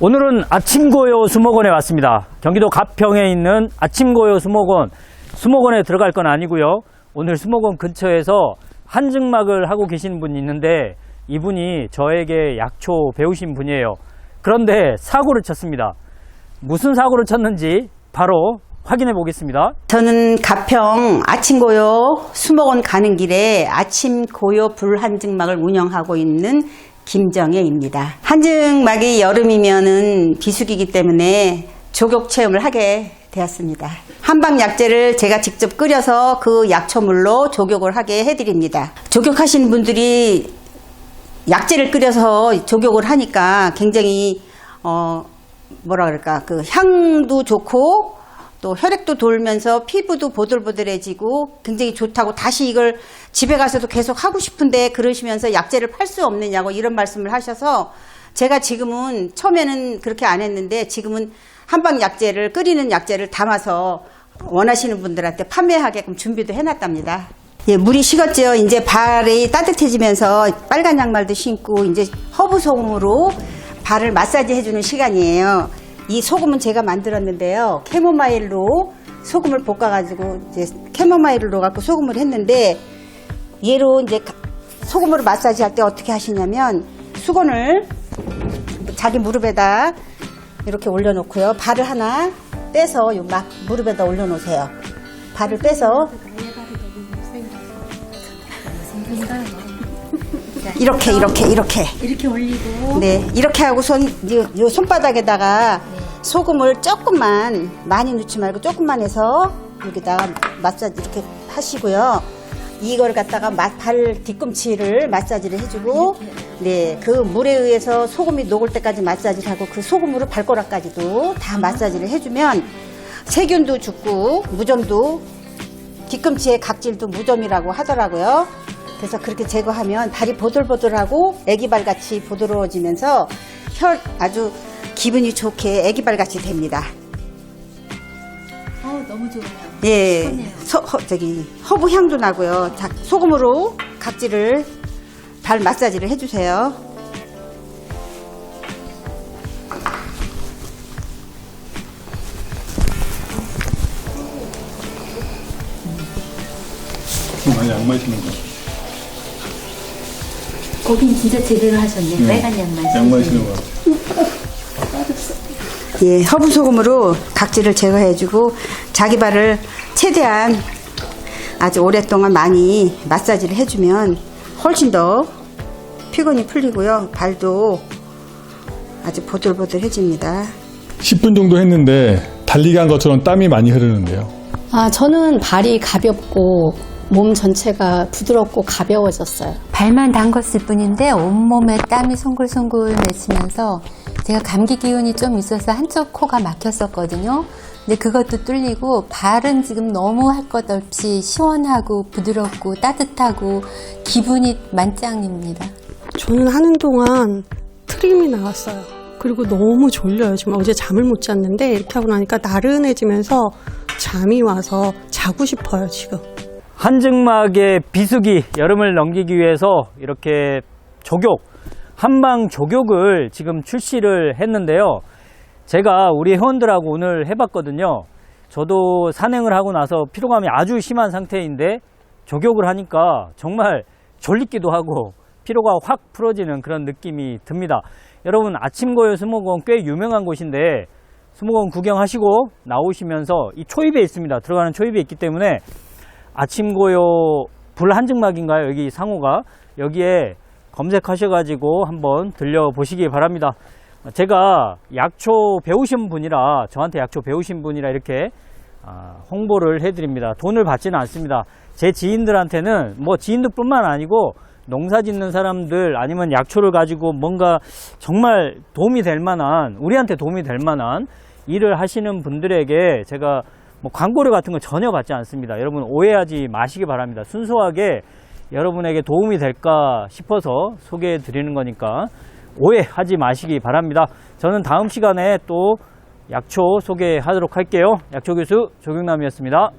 오늘은 아침고요 수목원에 왔습니다. 경기도 가평에 있는 아침고요 수목원. 수목원에 들어갈 건 아니고요. 오늘 수목원 근처에서 한증막을 하고 계시는 분이 있는데 이분이 저에게 약초 배우신 분이에요. 그런데 사고를 쳤습니다. 무슨 사고를 쳤는지 바로 확인해 보겠습니다. 저는 가평 아침 고요 수목원 가는 길에 아침 고요 불한증막을 운영하고 있는 김정혜입니다. 한증막이 여름이면은 비수기이기 때문에 조격 체험을 하게 되었습니다. 한방 약재를 제가 직접 끓여서 그 약초물로 조격을 하게 해드립니다. 조격하시는 분들이 약재를 끓여서 조격을 하니까 굉장히 어 뭐라 그럴까 그 향도 좋고 또 혈액도 돌면서 피부도 보들보들해지고 굉장히 좋다고 다시 이걸 집에 가서도 계속 하고 싶은데 그러시면서 약재를 팔 수 없느냐고 이런 말씀을 하셔서 제가 지금은 처음에는 그렇게 안 했는데 지금은 한방 약재를 끓이는 약재를 담아서 원하시는 분들한테 판매하게끔 준비도 해놨답니다. 예, 물이 식었죠. 이제 발이 따뜻해지면서 빨간 양말도 신고 이제 허브 소금으로 발을 마사지 해주는 시간이에요. 이 소금은 제가 만들었는데요. 캐모마일로 소금을 볶아가지고 이제 캐모마일로 갖고 소금을 했는데 얘로 이제 가- 소금으로 마사지 할 때 어떻게 하시냐면 수건을 자기 무릎에다 이렇게 올려놓고요. 발을 하나 떼서 요 막 무릎에다 올려놓으세요. 발을 빼서 이렇게 이렇게 이렇게 이렇게 올리고 네 이렇게 하고 손요 손바닥에다가 소금을 조금만 많이 넣지 말고 조금만 해서 여기다가 마사지 이렇게 하시고요. 이걸 갖다가 마- 발 뒤꿈치를 마사지를 해주고 네 그 물에 의해서 소금이 녹을 때까지 마사지를 하고 그 소금으로 발가락까지도 다 마사지를 해주면 세균도 죽고 무좀도 뒤꿈치의 각질도 무좀이라고 하더라고요. 그래서 그렇게 제거하면 발이 보들보들하고 애기발 같이 부드러워지면서 혈 아주 기분이 좋게 애기발 같이 됩니다. 어 너무 좋아요. 예. 소, 허, 저기 허브 향도 나고요. 자, 소금으로 각질을 발 마사지를 해주세요. 많이 양말 신는 거. 거긴 진짜 제대로 하셨네. 네. 빨간 양말. 양말 신는 거. 예, 허브 소금으로 각질을 제거해주고 자기 발을 최대한 아주 오랫동안 많이 마사지를 해주면 훨씬 더 피곤이 풀리고요. 발도 아주 보들보들해집니다. 10분 정도 했는데 달리기 한 것처럼 땀이 많이 흐르는데요. 아, 저는 발이 가볍고 몸 전체가 부드럽고 가벼워졌어요. 발만 담궜을 뿐인데 온몸에 땀이 송글송글 맺히면서 제가 감기 기운이 좀 있어서 한쪽 코가 막혔었거든요. 근데 그것도 뚫리고 발은 지금 너무 할 것 없이 시원하고 부드럽고 따뜻하고 기분이 만짱입니다. 저는 하는 동안 트림이 나왔어요. 그리고 너무 졸려요. 지금 어제 잠을 못 잤는데 이렇게 하고 나니까 나른해지면서 잠이 와서 자고 싶어요, 지금. 한증막의 비수기 여름을 넘기기 위해서 이렇게 조격 한방 조격을 지금 출시를 했는데요. 제가 우리 회원들하고 오늘 해봤거든요. 저도 산행을 하고 나서 피로감이 아주 심한 상태인데 조격을 하니까 정말 졸리기도 하고 피로가 확 풀어지는 그런 느낌이 듭니다. 여러분 아침고요 수목원 꽤 유명한 곳인데 수목원 구경하시고 나오시면서 이 초입에 있습니다. 들어가는 초입에 있기 때문에 아침고요 불한증막인가요? 여기 상호가 여기에 검색하셔가지고 한번 들려보시기 바랍니다. 제가 약초 배우신 분이라 저한테 약초 배우신 분이라 이렇게 아, 홍보를 해드립니다. 돈을 받지는 않습니다. 제 지인들한테는 뭐 지인들뿐만 아니고 농사 짓는 사람들 아니면 약초를 가지고 뭔가 정말 도움이 될 만한 우리한테 도움이 될 만한 일을 하시는 분들에게 제가 뭐 광고료 같은 거 전혀 받지 않습니다. 여러분 오해하지 마시기 바랍니다. 순수하게 여러분에게 도움이 될까 싶어서 소개해 드리는 거니까 오해하지 마시기 바랍니다. 저는 다음 시간에 또 약초 소개하도록 할게요. 약초 교수 조경남이었습니다.